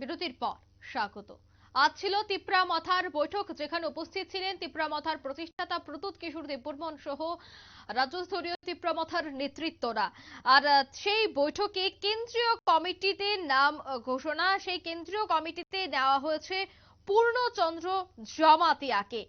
বিরতির পর স্বাগত। আজ ছিল তিপ্রা মাথার বৈঠক, যেখানে উপস্থিত ছিলেন তিপ্রা মাথার প্রতিষ্ঠাতা প্রতুত কিশোর দেববর্মন সহ রাজ্যস্তরীয় তিপ্রা মাথার নেতৃত্বরা। আর সেই বৈঠকে কেন্দ্রীয় কমিটিতে নাম ঘোষণা, সেই কেন্দ্রীয় কমিটিতে নেওয়া হয়েছে পূর্ণচন্দ্র জমাতিয়াকে।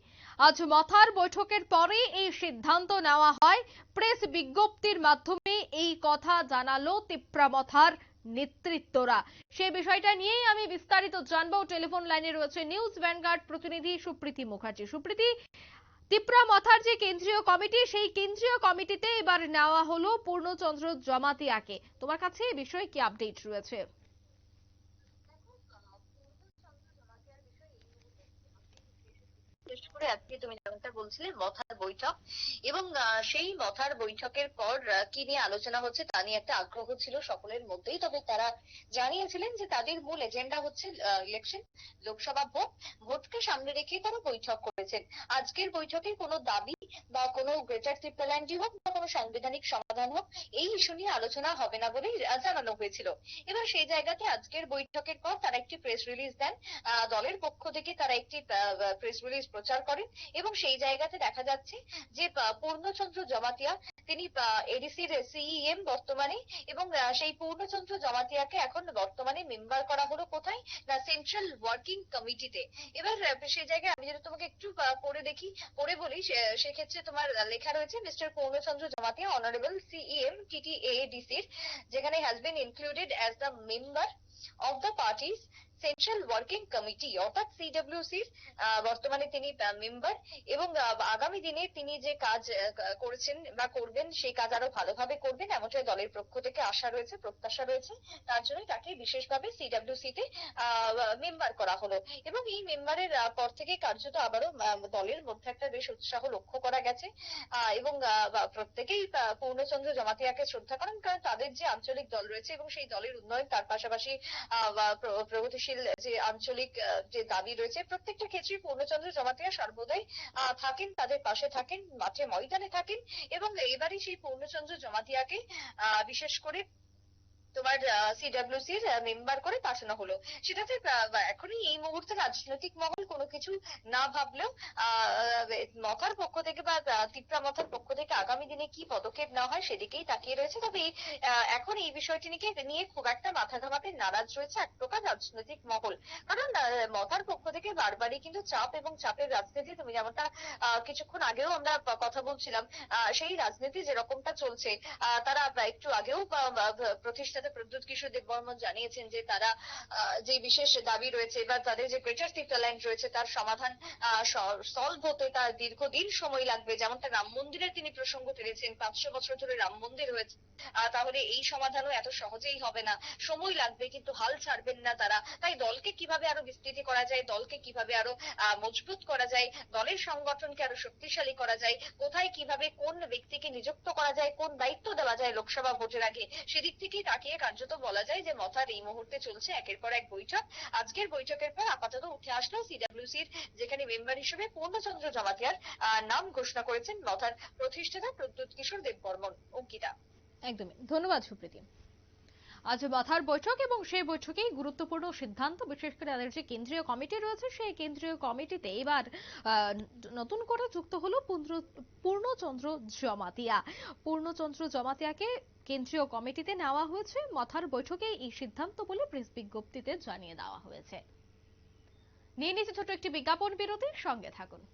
আজ মাথার বৈঠকের পরে এই সিদ্ধান্ত নেওয়া হয়। প্রেস বিজ্ঞপ্তির মাধ্যমে এই কথা জানালো তিপ্রামথার নেতৃত্বরা। সেই বিষয়টা নিয়েই আমি বিস্তারিত জানব। টেলিফোন লাইনে রয়েছে নিউজ ভ্যানগার্ড প্রতিনিধি সুপ্রীতি মুখার্জি। সুপ্রীতি তিপ্রা মাথার যে কেন্দ্রীয় কমিটি, সেই কেন্দ্রীয় কমিটিতে এবার নেওয়া হলো পূর্ণচন্দ্র জমাতিয়াকে। তোমার কাছে এই বিষয়ে কি আপডেট রয়েছে? বিশেষ করে আজকে তুমি যেমনটা বলছিলে বৈঠক। এবং সেই মথার বৈঠকের পর কি নিয়ে আলোচনা হচ্ছে তা নিয়ে একটা আগ্রহ ছিল সকলের মধ্যেই। তবে তারা জানিয়েছিলেন যে তাদের মূল এজেন্ডা হচ্ছে ইলেকশন, লোকসভা ভোট। ভোটকে সামনে রেখে তারা বৈঠক করেছেন। আজকের বৈঠকে কোনো দাবি বা কোনো গ্রেটার ত্রিপুরাল্যান্ডই হোক বা কোনো সাংবিধানিক সমাধান হোক, এই ইস্যু নিয়ে আলোচনা হবে না বলেই জানানো হয়েছিল। এবার সেই জায়গাতে আজকের বৈঠকের পর তারা একটি প্রেস রিলিজ দেন। দলের পক্ষ থেকে তারা একটি প্রেস রিলিজ প্রচার করেন এবং সেই জায়গাতে দেখা যাচ্ছে যে পূর্ণচন্দ্র জমাতিয়া তিনি এডিসির সিইএম বর্তমানে এবং সেই পূর্ণচন্দ্র জমাতিয়াকে এখন বর্তমানে মেম্বার করা হলো কোথায়? না সেন্ট্রাল ওয়ার্কিং কমিটিতে এবার সেই জায়গায় আমি যদি তোমাকে একটু পড়ে দেখি পড়ে বলি সেক্ষেত্রে তোমার লেখা রয়েছে, mister Purnachandra Jamatia honourable CEM টিটিএডিসির যেখানে has been included as the member of the party's central working committee অর্থাৎ সিডব্লিউসির বর্তমানে তিনি মেম্বার এবং আগামী দিনে তিনি যে কাজ করেছেন বা করবেন সেই কাজ আরও ভালোভাবে করবেন এমনটাই দলের পক্ষ থেকে আশা রয়েছে প্রত্যাশা রয়েছে। তার জন্য তাকে বিশেষভাবে সিডব্লিউসি তে মেম্বার করা হলো। এবং এই মেম্বারের পর থেকে কার্যত আবারও দলের মধ্যে একটা বেশ উৎসাহ লক্ষ্য করা গেছে। এবং প্রত্যেকেই পূর্ণচন্দ্র জমাতিয়াকে শ্রদ্ধা করেন কারণ তাদের যে আঞ্চলিক দল রয়েছে এবং সেই দলের উন্নয়ন তার পাশাপাশি আহ, বা যে আঞ্চলিক যে দাবি রয়েছে, প্রত্যেকটা ক্ষেত্রে পূর্ণচন্দ্র জমাতিয়া সর্বদাই থাকেন, তাদের পাশে থাকেন, মাঠে ময়দানে থাকেন এবং এবারই সেই পূর্ণচন্দ্র জমাতিয়াকে বিশেষ করে তোমার সিডব্লিউসি এর মেম্বার করে পাঠানো হলো। সেটাতে এখনই এই মুহূর্তে রাজনৈতিক মহল কোনো কিছু না ভাবলেও মথার পক্ষ থেকে বা তিপ্রা মথার পক্ষ থেকে আগামী দিনে কি পদক্ষেপ নেওয়া হয় সেদিকেই তাকিয়ে রয়েছে। তবে এখন এই বিষয়টি নিয়ে খুব একটা মাথা ঘামাতে নারাজ রয়েছে এক প্রকার রাজনৈতিক মহল। কারণ মথার পক্ষ থেকে বারবারই কিন্তু চাপ এবং চাপের রাজনীতি, তুমি যেমনটা কিছুক্ষণ আগেও আমরা কথা বলছিলাম সেই রাজনীতি যেরকমটা চলছে তারা একটু আগেও, বা- প্রতিষ্ঠাতা প্রদ্যুৎ কিশোর দেববর্মন জানিয়েছেন যে তারা যে বিশেষ দাবি রয়েছে বা তাদের যে গ্রেটার টিপ্টাল্যান্ড রয়েছে, তার সমাধান সলভ হতে তার দীর্ঘদিন সময় লাগবে। যেমনটা রাম মন্দিরের তিনি প্রসঙ্গ টেনেছেন পাঁচশো বছর ধরে রাম মন্দির হয়েছে তাহলে এই সমাধানও এত সহজেই হবে না। সময় লাগবে, কিন্তু হাল ছাড়বেন না তারা। তাই দলকে কীভাবে আরও বিস্তৃতি করা যায়, দলকে কীভাবে আরও মজবুত করা যায়, দলের সংগঠনকে আরও শক্তিশালী করা যায়, কোথায় কীভাবে কোন ব্যক্তিকে নিযুক্ত করা যায়, কোন দায়িত্ব দেওয়া যায় লোকসভা ভোটের আগে, সেদিক থেকেই তাকিয়ে কার্যত বলা যায় যে মথার এই মুহূর্তে চলছে একের পর এক বৈঠক। আজকের বৈঠকের পর আপাতত উঠে আসলো সিডাব্লিউসির যেখানে মেম্বার হিসেবে পূর্ণচন্দ্র জমাতিয়ার নাম ঘোষণা করেছেন মথার প্রতিষ্ঠাতা প্রদ্যুৎ কিশোর দেববর্মন, অঙ্কিতা। একদমই। ধন্যবাদ সুপ্রীতি। আজ মাথার বৈঠক এবং সেই বৈঠকেই গুরুত্বপূর্ণ সিদ্ধান্ত। বিশেষ করে তাদের যে কেন্দ্রীয় কমিটি রয়েছে, সেই কেন্দ্রীয় কমিটিতে এবার নতুন করে যুক্ত হলো পূর্ণ- পূর্ণচন্দ্র জমাতিয়া। পূর্ণচন্দ্র জমাতিয়াকে কেন্দ্রীয় কমিটিতে নেওয়া হয়েছে। মাথার বৈঠকে এই সিদ্ধান্ত বলে প্রেস বিজ্ঞপ্তিতে জানিয়ে দেওয়া হয়েছে। নিয়ে নিচ্ছে ছোট একটি বিজ্ঞাপন বিরতির সঙ্গে থাকুন।